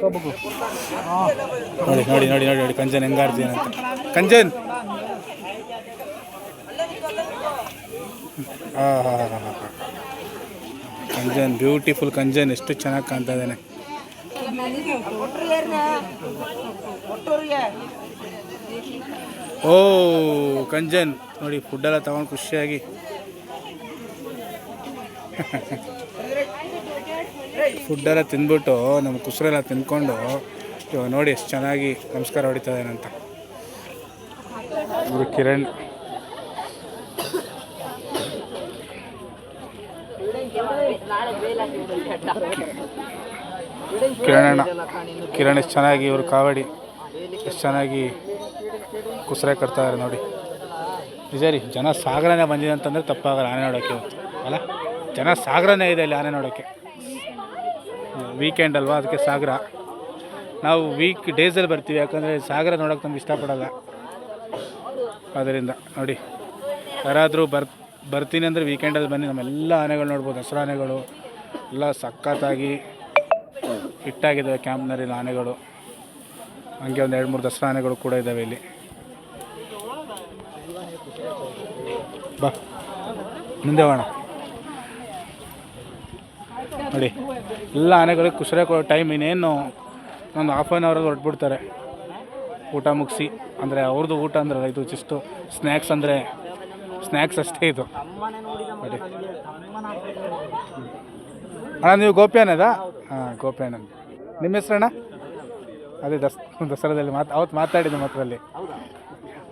ನೋಡಿ ನೋಡಿ ನೋಡಿ ನೋಡಿ ನೋಡಿ, ಕಂಜನ್ ಹೆಂಗಾಡ್ತೀನಿ ಅಂತ. ಕಂಜನ್! ಹಾಂ ಹಾಂ ಹಾಂ ಹಾಂ ಕಂಜನ್, ಬ್ಯೂಟಿಫುಲ್ ಕಂಜನ್, ಎಷ್ಟು ಚೆನ್ನಾಗಿ ಕಾಣ್ತಾ ಇದ್ದಾನೆ. ಓ, ಕಂಜನ್. ನೋಡಿ ಫುಡ್ಡೆಲ್ಲ ತಗೊಂಡು ಖುಷಿಯಾಗಿ. ಫುಡ್ಡೆಲ್ಲ ತಿಂದ್ಬಿಟ್ಟು ನಮ್ಮ ಕುಸರೆಲ್ಲ ತಿಂದ್ಕೊಂಡು, ಇವಾಗ ನೋಡಿ ಎಷ್ಟು ಚೆನ್ನಾಗಿ ನಮಸ್ಕಾರ ಹೊಡಿತಾ ಇದ್ದಾನಂತ ಇವರು ಕಿರಣ್. ಕಿರಣಣ್ಣ ಕಿರಣ್ ಎಷ್ಟು ಚೆನ್ನಾಗಿ ಇವರು ಕಾವಡಿ, ಎಷ್ಟು ಚೆನ್ನಾಗಿ ಕುಸರೆ ಕಟ್ತಾರೆ ನೋಡಿ. ನಿಜ ರೀ, ಜನ ಸಾಗರನೇ ಬಂದಿದೆ ಅಂತಂದರೆ ತಪ್ಪಾಗಲ್ಲ ಆನೆ ನೋಡೋಕ್ಕೆ ಅಲ್ಲ? ಜನ ಸಾಗರನೇ ಇದೆ ಇಲ್ಲಿ ಆನೆ ನೋಡೋಕ್ಕೆ ವೀಕೆಂಡ್ ಅಲ್ವಾ? ಅದಕ್ಕೆ ಸಾಗರ. ನಾವು ವೀಕ್ ಡೇಸಲ್ಲಿ ಬರ್ತೀವಿ, ಯಾಕಂದರೆ ಸಾಗರ ನೋಡೋಕೆ ನಮ್ಗೆ ಇಷ್ಟಪಡಲ್ಲ. ಅದರಿಂದ, ನೋಡಿ. ಯಾರಾದರೂ ಬರ್, ಬರ್ತೀನಿ ಅಂದರೆ ವೀಕೆಂಡಲ್ಲಿ ಬನ್ನಿ. ನಮ್ಮೆಲ್ಲ ಆನೆಗಳು ನೋಡ್ಬೋದು ಹಸಿರು ಆನೆಗಳು. ಎಲ್ಲ ಸಖತ್ತಾಗಿ ಇಟ್ಟಾಗಿದ್ದಾವೆ ಕ್ಯಾಂಪ್ನಲ್ಲಿ ಆನೆಗಳು. ಹಂಗೆ ಒಂದು ಎರಡು ಮೂರು ದಸರಾ ಆನೆಗಳು ಕೂಡ ಇದ್ದಾವೆ ಇಲ್ಲಿ. ಬಾ, ಮುಂದೆ ಹೋಗೋಣ. ನೋಡಿ, ಎಲ್ಲ ಆನೆಗಳಿಗೆ ಕುಸರೆ ಕೊಡೋ ಟೈಮ್ ಇನ್ನೇನು ಒಂದು ಹಾಫ್ ಆನ್ ಅವರಲ್ಲಿ ಹೊರಟ್ಬಿಡ್ತಾರೆ. ಊಟ ಮುಗಿಸಿ, ಅಂದರೆ ಅವ್ರದ್ದು ಊಟ ಅಂದ್ರೆ ಇದು ಜಸ್ಟು ಸ್ನ್ಯಾಕ್ಸ್ ಅಂದರೆ ಸ್ನ್ಯಾಕ್ಸ್ ಅಷ್ಟೇ ಇದು. ಅಣ್ಣ, ನೀವು ಗೋಪ್ಯಾನದ? ಹಾಂ ಅಣ್ಣ ನಿಮ್ಮ ಹೆಸ್ರಣ್ಣ ಅದೇ ದಸ್, ದಸರಾದಲ್ಲಿ ಮಾತು ಅವತ್ತು ಮಾತಾಡಿದ್ದೆ ಮಾತ್ರಲ್ಲಿ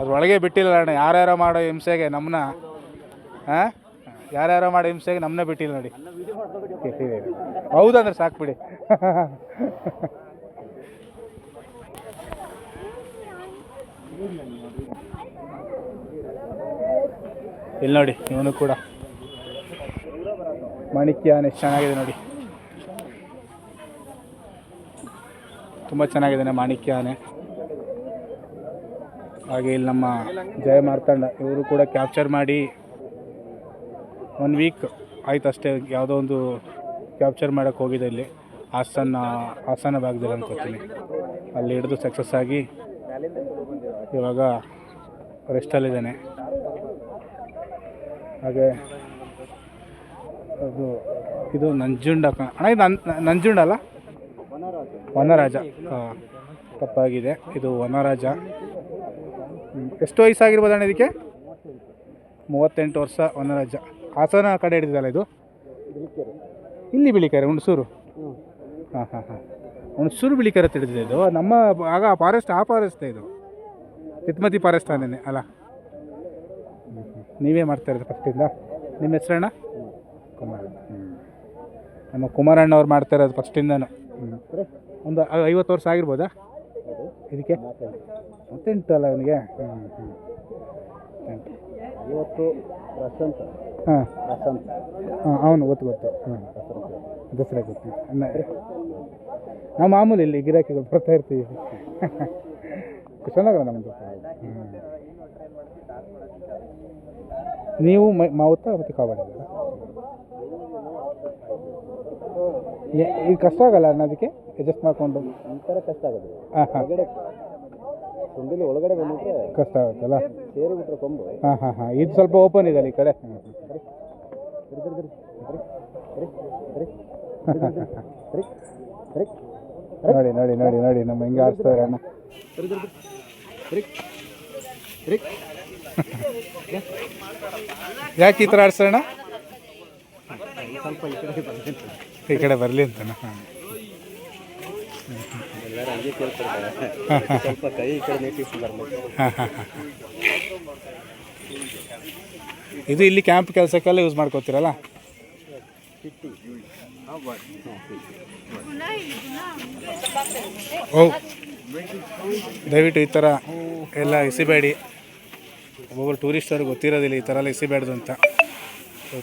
ಅದು ಒಳಗೆ ಬಿಟ್ಟಿಲ್ಲ ಅಣ್ಣ, ಯಾರ್ಯಾರೋ ಮಾಡೋ ಹಿಂಸೆಗೆ ನಮ್ಮನ್ನ ಹಾಂ ಯಾರ್ಯಾರೋ ಮಾಡಿ ಹಿಂಸೆಗೆ ನಮ್ಮನ್ನೇ ಬಿಟ್ಟಿಲ್ಲ ನೋಡಿ. ಹೌದಂದ್ರೆ ಸಾಕು ಬಿಡಿ. ಇಲ್ಲಿ ನೋಡಿ, ಇವನು ಕೂಡ. ಮಾಣಿಕ್ಯ ಆನೆ ಎಷ್ಟು ಚೆನ್ನಾಗಿದೆ ನೋಡಿ. ತುಂಬ ಚೆನ್ನಾಗಿದ್ದಾನೆ ಮಾಣಿಕ್ಯ ಆನೆ ಹಾಗೆ ಇಲ್ಲಿ ನಮ್ಮ ಜಯ ಮಾರ್ತಂಡ ಇವರು ಕೂಡ ಕ್ಯಾಪ್ಚರ್ ಮಾಡಿ ಒನ್ ವೀಕ್ ಆಯ್ತು ಅಷ್ಟೇ, ಯಾವುದೋ ಒಂದು ಕ್ಯಾಪ್ಚರ್ ಮಾಡೋಕ್ಕೆ ಹೋಗಿದೆ ಇಲ್ಲಿ. ಹಾಸನ ಹಾಸನ ಭಾಗದಲ್ಲಿ ಅನ್ಕೋತೀನಿ ಅಲ್ಲಿ ಹಿಡಿದು ಸಕ್ಸಸ್ ಆಗಿ ಇವಾಗ ರೆಸ್ಟಲ್ಲಿದ್ದಾನೆ ಹಾಗೆ ಅದು, ಇದು ನಂಜುಂಡ ಅಣ್ಣ, ಇದು ನಂಜುಂಡ ಅಲ್ಲ? ವನರಾಜ. ತಪ್ಪಾಗಿದೆ. ಇದು ವನರಾಜ. ಎಷ್ಟು ವಯಸ್ಸಾಗಿರ್ಬೋದು ಅಣ್ಣ ಇದಕ್ಕೆ? ಮೂವತ್ತೆಂಟು ವರ್ಷ ವನರಾಜ. ಹಾಸನ ಕಡೆ ಹಿಡಿದಲ್ಲ ಇದು? ಇಲ್ಲಿ ಬಿಳಿಕೆರೆ, ಹುಣಸೂರು. ಹಾಂ ಹಾಂ ಹಾಂ. ಹುಣಸೂರು ಬಿಳಿಕೆರೆ ತಿಳಿದಿದೆ ಇದು. ನಮ್ಮ ಆಗ ಫಾರೆಸ್ಟ್ ಆ ಫಾರೆಸ್ಟ್ ಇದು. ಹಿತ್ಮತಿ ಫಾರೆಸ್ಟ್ ಆನೇನೆ ಅಲ್ಲ. ನೀವೇ ಮಾಡ್ತಾ ಇರೋದು ಫಸ್ಟಿಂದ ನಿಮ್ಮ ಹೆಸರಣ್ಣ ಕುಮಾರ ನಮ್ಮ ಕುಮಾರಣ್ಣ ಅವ್ರು ಮಾಡ್ತಾ ಇರೋದು ಫಸ್ಟಿಂದನು ಒಂದು ಐವತ್ತು ವರ್ಷ ಆಗಿರ್ಬೋದಾ? ಇದಕ್ಕೆ? ಮತ್ತೆಂಟು ಅಲ್ಲ ಅವನಿಗೆ? ಹ್ಞೂ ಹ್ಞೂ ಇವತ್ತು ಹಾಂ. ಹಾಂ. ಅವನು ಗೊತ್ತು ಗೊತ್ತು. ಹಾಂ. ದಸರಾ ಗೊತ್ತು. ನಾವು ಮಾಮೂಲಿ ಇಲ್ಲಿ ಗಿರಾಕಿಗಳು ಬರ್ತಾ ಇರ್ತೀವಿ. ಕುಶನಗರ ನಮ್ಮದು ನೀವು ಮಾವುತ್ತ ಮಾವುತ ಮತ್ತು ಕಾವಾಡ ಇದು ಕಷ್ಟ ಆಗಲ್ಲ ಅಣ್ಣ ಅದಕ್ಕೆ? ಅಡ್ಜಸ್ಟ್ ಮಾಡಿಕೊಂಡು. ಈ ಥರ ಕಷ್ಟ ಆಗೋದು ಹಾಂ ಹಾಂ. ತುಂಬಿಲಿ ಒಳಗಡೆ ಬಂದ್ರೆ ಕಷ್ಟ ಆಗುತ್ತಲ್ಲ ಸೇರಿಬಿಟ್ರೆ ಕೊಂಬು ಹಾಂ ಹಾಂ ಇದು ಸ್ವಲ್ಪ ಓಪನ್ ಇದೆ ಈ ಕಡೆ ನೋಡಿ ನೋಡಿ ನೋಡಿ ನೋಡಿ ನಮ್ಮ ಹೆಂಗೆ ಆಡ್ತಾ ಇರೋಣ ಯಾಕೆ ಈ ಥರ ಆಡ್ಸೋಣ ಸ್ವಲ್ಪ ಈ ಕಡೆ ಬರಲಿ ಅಂತ ಬರಲಿ ಅಂತ ಸ್ವಲ್ಪ ಕೈ ಇದು ಇಲ್ಲಿ ಕ್ಯಾಂಪ್ ಕೆಲಸಕ್ಕೆಲ್ಲ ಯೂಸ್ ಮಾಡ್ಕೋತೀರಲ್ಲ? ಓ ದಯವಿಟ್ಟು ಈ ಥರ ಎಲ್ಲ ಎಸಿಬೇಡಿ. ಒಬ್ಬೊಬ್ಬರು ಟೂರಿಸ್ಟವ್ರಿಗೆ ಗೊತ್ತಿರೋದಿಲ್ಲ ಈ ಥರ ಎಲ್ಲ ಎಸಿಬೇಡ್ದು ಅಂತ.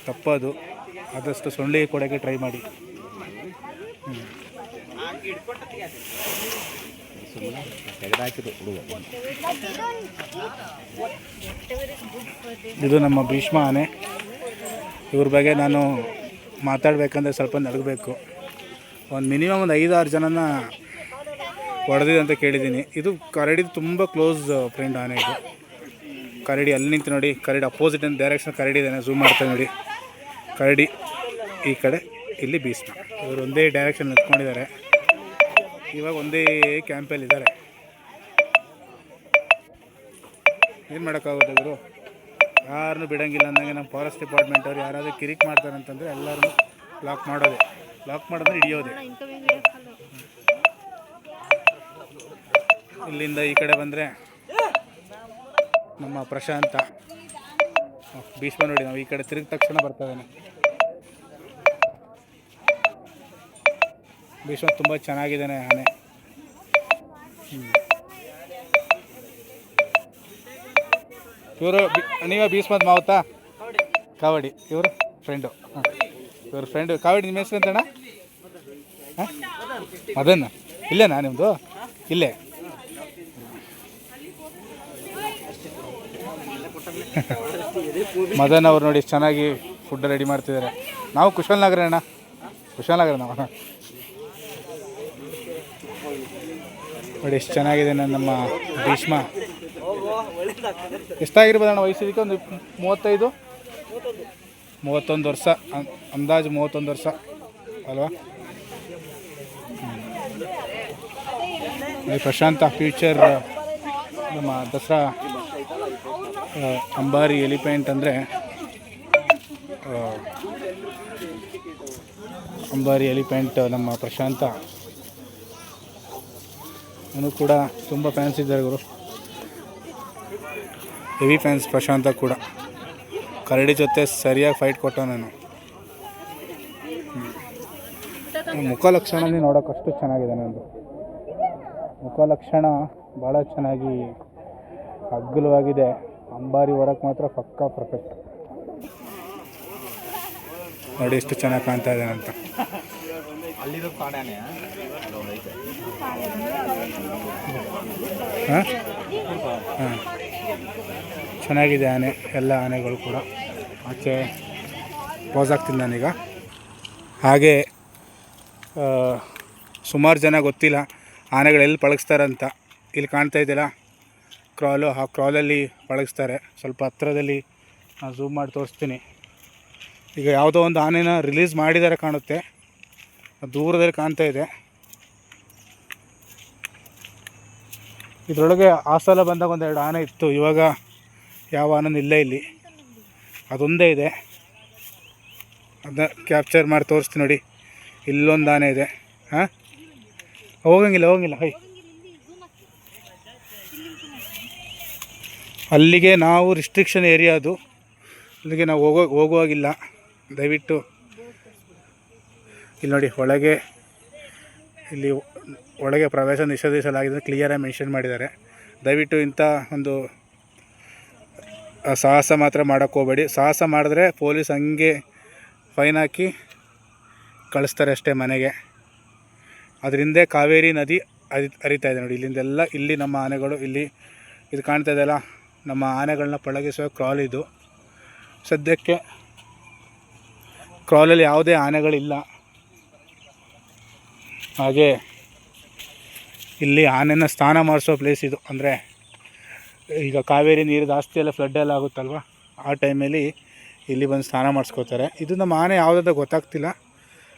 ತಪ್ಪದು. ಆದಷ್ಟು ಸೊಳ್ಳೆ ಕೊಡೋಕ್ಕೆ ಟ್ರೈ ಮಾಡಿ. ಹುಡುಗ ಇದು ನಮ್ಮ ಭೀಷ್ಮ ಆನೆ. ಇವ್ರ ಬಗ್ಗೆ ನಾನು ಮಾತಾಡಬೇಕಂದ್ರೆ ಸ್ವಲ್ಪ ನಡಗಬೇಕು. ಒಂದು ಮಿನಿಮಮ್ ಒಂದು ಐದಾರು ಜನನ ಹೊಡೆದಿದೆ ಅಂತ ಕೇಳಿದ್ದೀನಿ. ಇದು ಕರಡಿದು ತುಂಬ ಕ್ಲೋಸ್ ಫ್ರೆಂಡ್ ಆನೆ ಇದು. ಕರಡಿ ಅಲ್ಲಿ ನಿಂತು ನೋಡಿ, ಕರಡಿ ಅಪೋಸಿಟ್ ಅಂತ ಡೈರೆಕ್ಷನ್ ಕರಡಿ ಝೂಮ್ ಮಾಡ್ತಾನೆ ನೋಡಿ. ಕರಡಿ ಈ ಕಡೆ, ಇಲ್ಲಿ ಭೀಷ್ಮ. ಇವರು ಒಂದೇ ಡೈರೆಕ್ಷನ್ ನಿಂತ್ಕೊಂಡಿದ್ದಾರೆ. ಇವಾಗ ಒಂದೇ ಕ್ಯಾಂಪಲ್ಲಿ ಇದ್ದಾರೆ ಏನು ಮಾಡೋಕ್ಕಾಗುತ್ತೆ ಯಾರನ್ನೂ ಬಿಡಂಗಿಲ್ಲ ಅಂದಂಗೆ ನಮ್ಮ ಫಾರೆಸ್ಟ್ ಡಿಪಾರ್ಟ್ಮೆಂಟ್ ಅವ್ರು ಯಾರಾದರೂ ಕಿರಿಕ್ ಮಾಡ್ತಾರೆ ಅಂತಂದರೆ ಎಲ್ಲರೂ ಲಾಕ್ ಮಾಡೋದೆ. ಲಾಕ್ ಮಾಡಿದ್ರೆ ಹಿಡಿಯೋದೆ. ಇಲ್ಲಿಂದ ಈ ಕಡೆ ಬಂದರೆ ನಮ್ಮ ಪ್ರಶಾಂತ. ಭೀಷ್ಮ ನೋಡಿ ನಾವು ಈ ಕಡೆ ತಿರುಗಿದ ತಕ್ಷಣ ಬರ್ತಾಯಿದ್ದಾನೆ ಭೀಷ್ಮ ತುಂಬ ಚೆನ್ನಾಗಿದ್ದಾನೆ ಆನೆ ಇವರು ನೀವೇ ಭೀಷ್ಮದ ಮಾವುತ ಕಾವಡಿ. ಇವರು ಫ್ರೆಂಡು ಹಾಂ. ಇವ್ರ ಫ್ರೆಂಡು ಕಾವಡಿ ನಿಮ್ಮ ಹೆಸರು ಅಂತಣ್ಣ ಹಾಂ? ಇಲ್ಲೇನಾ ನಿಮ್ಮದು ಇಲ್ಲೇ. ಮದನ್ ಅವ್ರು ನೋಡಿ ಚೆನ್ನಾಗಿ ಫುಡ್ ರೆಡಿ ಮಾಡ್ತಿದ್ದಾರೆ. ನಾವು ಕುಶಾಲನಗರ ಅಣ್ಣ. ಕುಶಾಲನಗರ ನಾವು ನೋಡಿ, ಎಷ್ಟು ಚೆನ್ನಾಗಿದೆ ನಮ್ಮ ಭೀಷ್ಮ. ಎಷ್ಟಾಗಿರ್ಬೋದಣ್ಣ ವಯಸ್ಸಿದಕ್ಕೆ ಒಂದು ಮೂವತ್ತೈದು? ಮೂವತ್ತೊಂದು ವರ್ಷ. ಅಂದಾಜು ಮೂವತ್ತೊಂದು ವರ್ಷ. ಅಲ್ವಾ? ಪ್ರಶಾಂತ ಫ್ಯೂಚರ್ ನಮ್ಮ ದಸರಾ ಅಂಬಾರಿ ಎಲಿಪೆಂಟ್ ಅಂದರೆ ಅಂಬಾರಿ ಎಲಿಪೆಂಟ್ ನಮ್ಮ ಪ್ರಶಾಂತ ಅವನು ಕೂಡ ತುಂಬ ಫ್ಯಾನ್ಸ್ ಇದ್ದಾರೆ ಗುರು. ಹೆವಿ ಫ್ಯಾನ್ಸ್ ಪ್ರಶಾಂತ ಕೂಡ. ಕರಡಿ ಜೊತೆ ಸರಿಯಾಗಿ ಫೈಟ್ ಕೊಟ್ಟ ನಾನು. ಮುಖ ಲಕ್ಷಣನೇ ನೋಡೋಕೆ ಅಷ್ಟು ಚೆನ್ನಾಗಿದೆ ನಂದು. ಮುಖ ಲಕ್ಷಣ ಭಾಳ ಚೆನ್ನಾಗಿ ಅಗ್ಗಲವಾಗಿದೆ ಅಂಬಾರಿ ಹೊರಕ್ಕೆ ಮಾತ್ರ ಪಕ್ಕಾ ಪರ್ಫೆಕ್ಟ್ ನೋಡಿ ಎಷ್ಟು ಚೆನ್ನಾಗಿ ಕಾಣ್ತಾ ಇದೆ ಅಂತ. ಹಾಂ? ಹಾಂ. ಚೆನ್ನಾಗಿದೆ ಆನೆ, ಎಲ್ಲ ಆನೆಗಳು ಕೂಡ. ಆಚೆ ಆಗ್ತೀನಿ ನಾನೀಗ. ಹಾಗೆ ಸುಮಾರು ಜನ ಗೊತ್ತಿಲ್ಲ ಆನೆಗಳು ಎಲ್ಲಿ ಪಳಗಿಸ್ತಾರಂತ. ಇಲ್ಲಿ ಕಾಣ್ತಾ ಇದೆಯಲ್ಲ ಕ್ರಾಲು ಆ ಕ್ರಾಲಲ್ಲಿ ಪಳಗಿಸ್ತಾರೆ. ಸ್ವಲ್ಪ ಹತ್ರದಲ್ಲಿ ಝೂಮ್ ಮಾಡಿ ತೋರಿಸ್ತೀನಿ. ಈಗ ಯಾವುದೋ ಒಂದು ಆನೆನ ರಿಲೀಸ್ ಮಾಡಿದ್ದಾರೆ ಕಾಣುತ್ತೆ. ದೂರದಲ್ಲಿ ಕಾಣ್ತಾ ಇದೆ. ಇದರೊಳಗೆ ಆ ಸಲ ಬಂದಾಗ ಒಂದೆರಡು ಆನೆ ಇತ್ತು. ಇವಾಗ ಯಾವ ಆನಂದ ಇಲ್ಲ ಇಲ್ಲಿ. ಅದೊಂದೇ ಇದೆ. ಅದನ್ನ ಕ್ಯಾಪ್ಚರ್ ಮಾಡಿ ತೋರಿಸ್ತೀನಿ ನೋಡಿ. ಇಲ್ಲೊಂದು ಆನೆ ಇದೆ. ಹಾಂ? ಹೋಗಂಗಿಲ್ಲ ಹೋಗಂಗಿಲ್ಲ. ಹೈ. ಅಲ್ಲಿಗೆ ನಾವು ರಿಸ್ಟ್ರಿಕ್ಷನ್ ಏರಿಯಾ ಅದು. ಅಲ್ಲಿಗೆ ನಾವು ಹೋಗೋ, ಹೋಗುವಾಗಿಲ್ಲ. ದಯವಿಟ್ಟು ಇಲ್ಲಿ ನೋಡಿ ಒಳಗೆ, ಇಲ್ಲಿ ಒಳಗೆ ಪ್ರವೇಶ ನಿಷೇಧಿಸಲಾಗಿದೆ ಕ್ಲಿಯರಾಗಿ ಮೆನ್ಷನ್ ಮಾಡಿದ್ದಾರೆ. ದಯವಿಟ್ಟು ಇಂಥ ಒಂದು ಸಾಹಸ ಮಾತ್ರ ಮಾಡೋಕ್ಕೆ ಹೋಗಬೇಡಿ. ಸಾಹಸ ಮಾಡಿದ್ರೆ ಪೊಲೀಸ್ ಹಂಗೆ ಫೈನ್ ಹಾಕಿ ಕಳಿಸ್ತಾರೆ ಅಷ್ಟೇ ಮನೆಗೆ. ಅದರಿಂದ ಕಾವೇರಿ ನದಿ ಹರಿ, ಹರಿತಾ ಇದೆ ನೋಡಿ. ಇಲ್ಲಿಂದೆಲ್ಲ, ಇಲ್ಲಿ ನಮ್ಮ ಆನೆಗಳು, ಇಲ್ಲಿ ಇದು ಕಾಣ್ತಾ ಇದೆಯಲ್ಲ ನಮ್ಮ ಆನೆಗಳನ್ನ ಪಳಗಿಸುವ ಕ್ರಾಲ್ ಇದು. ಸದ್ಯಕ್ಕೆ ಕ್ರಾಲಲ್ಲಿ ಯಾವುದೇ ಆನೆಗಳಿಲ್ಲ. ಹಾಗೆ ಇಲ್ಲಿ ಆನೆನ ಸ್ನಾನ ಮಾಡಿಸೋ ಪ್ಲೇಸ್ ಇದು. ಅಂದರೆ ಈಗ ಕಾವೇರಿ ನೀರು ಜಾಸ್ತಿ ಎಲ್ಲ ಫ್ಲಡ್ ಎಲ್ಲ ಆಗುತ್ತಲ್ವ? ಆ ಟೈಮಲ್ಲಿ ಇಲ್ಲಿ ಬಂದು ಸ್ನಾನ ಮಾಡಿಸ್ಕೋತಾರೆ. ಇದು ನಮ್ಮ ಆನೆ ಯಾವುದಂತ ಗೊತ್ತಾಗ್ತಿಲ್ಲ.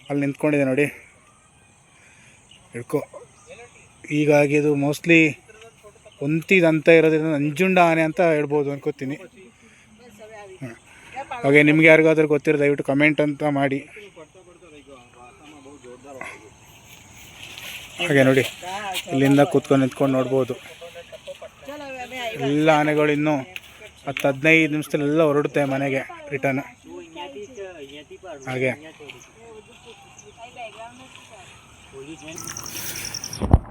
ಅಲ್ಲಿ ನಿಂತ್ಕೊಂಡಿದೆ ನೋಡಿ. ಹಿಡ್ಕೊ. ಹೀಗಾಗಿ ಇದು ಮೋಸ್ಟ್ಲಿ ಒಂತಿದಂತ ಇರೋದ್ರಿಂದ ನಂಜುಂಡ ಆನೆ ಅಂತ ಹೇಳ್ಬೋದು ಅನ್ಕೋತೀನಿ. ಹಾಗೆ ನಿಮ್ಗೆ ಯಾರಿಗಾದ್ರೂ ಗೊತ್ತಿರೋ ದಯವಿಟ್ಟು ಕಮೆಂಟ್ ಅಂತ ಮಾಡಿ. ಹಾಗೆ ನೋಡಿ, ಇಲ್ಲಿಂದ ಕೂತ್ಕೊಂಡು ನಿಂತ್ಕೊಂಡು ನೋಡ್ಬೋದು. ಎಲ್ಲ ಆನೆಗಳು ಇನ್ನೂ ಹತ್ತು ಹದಿನೈದು ನಿಮಿಷದಲ್ಲೆಲ್ಲ ಹೊರಡುತ್ತೆ ಮನೆಗೆ ರಿಟರ್ನ್. ಹಾಗೆ.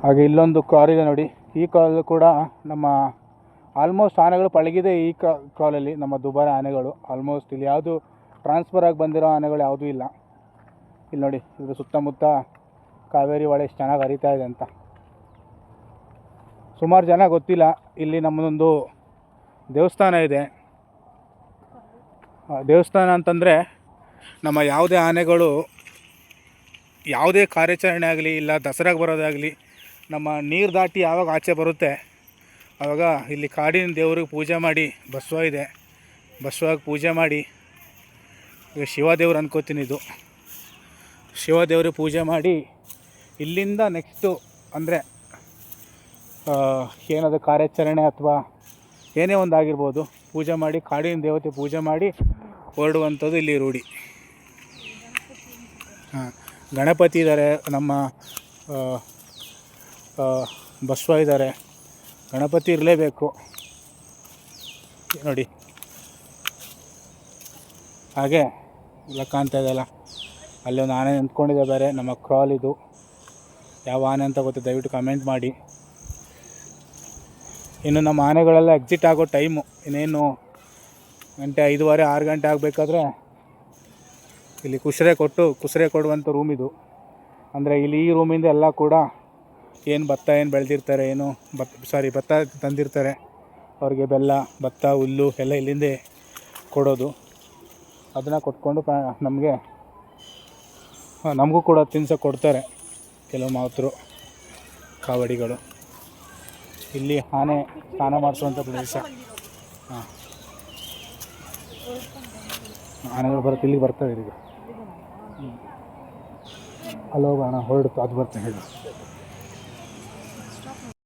ಹಾಗೆ ಇಲ್ಲೊಂದು ಕಾರ್ ಇದೆ ನೋಡಿ. ಈ ಕಾಲಲ್ಲೂ ಕೂಡ ನಮ್ಮ ಆಲ್ಮೋಸ್ಟ್ ಆನೆಗಳು ಪಳಗಿದೆ ಈ ಕಾಲಲ್ಲಿ ನಮ್ಮ ದುಬಾರಿ ಆನೆಗಳು. ಆಲ್ಮೋಸ್ಟ್ ಇಲ್ಲಿ ಯಾವುದು ಟ್ರಾನ್ಸ್ಫರ್ ಆಗಿ ಬಂದಿರೋ ಆನೆಗಳು ಯಾವುದೂ ಇಲ್ಲ. ಇಲ್ಲಿ ನೋಡಿ ಇದ್ರ ಸುತ್ತಮುತ್ತ ಕಾವೇರಿ ಹೊಳೆ ಎಷ್ಟು ಚೆನ್ನಾಗಿ ಹರಿತಾ ಇದೆ ಅಂತ. ಸುಮಾರು ಜನ ಗೊತ್ತಿಲ್ಲ, ಇಲ್ಲಿ ನಮ್ಮದೊಂದು ದೇವಸ್ಥಾನ ಇದೆ. ದೇವಸ್ಥಾನ ಅಂತಂದರೆ ನಮ್ಮ ಯಾವುದೇ ಆನೆಗಳು ಯಾವುದೇ ಕಾರ್ಯಾಚರಣೆ ಆಗಲಿ, ಇಲ್ಲ ದಸರಾಗೆ ಬರೋದಾಗಲಿ, ನಮ್ಮ ನೀರು ದಾಟಿ ಯಾವಾಗ ಆಚೆ ಬರುತ್ತೆ ಆವಾಗ ಇಲ್ಲಿ ಕಾಡಿನ ದೇವ್ರಿಗೆ ಪೂಜೆ ಮಾಡಿ ಬಸವ ಇದೆ. ಬಸವಾಗಿ ಪೂಜೆ ಮಾಡಿ, ಈಗ ಶಿವದೇವ್ರು ಅನ್ಕೋತೀನಿ ಇದು. ಶಿವದೇವ್ರಿಗೆ ಪೂಜೆ ಮಾಡಿ ಇಲ್ಲಿಂದ ನೆಕ್ಸ್ಟು ಅಂದರೆ ಏನಾದರೂ ಕಾರ್ಯಾಚರಣೆ ಅಥವಾ ಏನೇ ಒಂದು ಆಗಿರ್ಬೋದು, ಪೂಜೆ ಮಾಡಿ, ಕಾಡಿನ ದೇವತೆ ಪೂಜೆ ಮಾಡಿ ಹೊರಡುವಂಥದ್ದು ಇಲ್ಲಿ ರೂಢಿ. ಹಾಂ, ಗಣಪತಿ ಇದ್ದಾರೆ, ನಮ್ಮ ಬಸವ ಇದ್ದಾರೆ, ಗಣಪತಿ ಇರಲೇಬೇಕು. ನೋಡಿ. ಹಾಗೆ ಇಲ್ಲ ಕಾಣ್ತಾ ಇದೆಯಲ್ಲ ಅಲ್ಲಿ ಒಂದು ಆನೆ ನಿಂತ್ಕೊಂಡಿದೆ ಬೇರೆ, ನಮ್ಮ ಕ್ರಾಲ್ ಇದು. ಯಾವ ಆನೆ ಅಂತ ಗೊತ್ತು, ದಯವಿಟ್ಟು ಕಮೆಂಟ್ ಮಾಡಿ. ಇನ್ನು ನಮ್ಮ ಆನೆಗಳೆಲ್ಲ ಎಕ್ಸಿಟ್ ಆಗೋ ಟೈಮು ಇನ್ನೇನು ಗಂಟೆ ಐದುವರೆ, ಆರು ಗಂಟೆ ಆಗಬೇಕಾದ್ರೆ ಇಲ್ಲಿ ಕುಸ್ರೆ ಕೊಟ್ಟು ಕುಸ್ರೆ ಕೊಡುವಂಥ ರೂಮ್ ಇದು. ಅಂದರೆ ಇಲ್ಲಿ ಈ ರೂಮಿಂದ ಎಲ್ಲ ಕೂಡ ಏನು ಭತ್ತ ಏನು ಬೆಳೆದಿರ್ತಾರೆ, ಏನು ಭತ್ ಸಾರಿ ಭತ್ತ ತಂದಿರ್ತಾರೆ. ಅವ್ರಿಗೆ ಬೆಲ್ಲ, ಭತ್ತ, ಹುಲ್ಲು ಎಲ್ಲ ಇಲ್ಲಿಂದೇ ಕೊಡೋದು. ಅದನ್ನು ಕೊಟ್ಕೊಂಡು ನಮಗೆ, ನಮಗೂ ಕೂಡ ತಿನ್ಸೋಕೆ ಕೊಡ್ತಾರೆ. ಕೆಲವು ಮಾತೃ ಕಾವಡಿಗಳು. ಇಲ್ಲಿ ಆನೆ ಸ್ನಾನ ಮಾಡಿಸುವಂಥ ಪ್ರದೇಶ. ಹಾಂ. ಆನೆಗಳು ಬರುತ್ತೆ, ಇಲ್ಲಿಗೆ ಬರ್ತವೆ ಇದೀಗ ಅಲ್ಲಿ ಹೋಗೋಣ ಹೊರಡುತ್ತೆ ಅದು ಬರ್ತೇನೆ ಹೇಳಿ.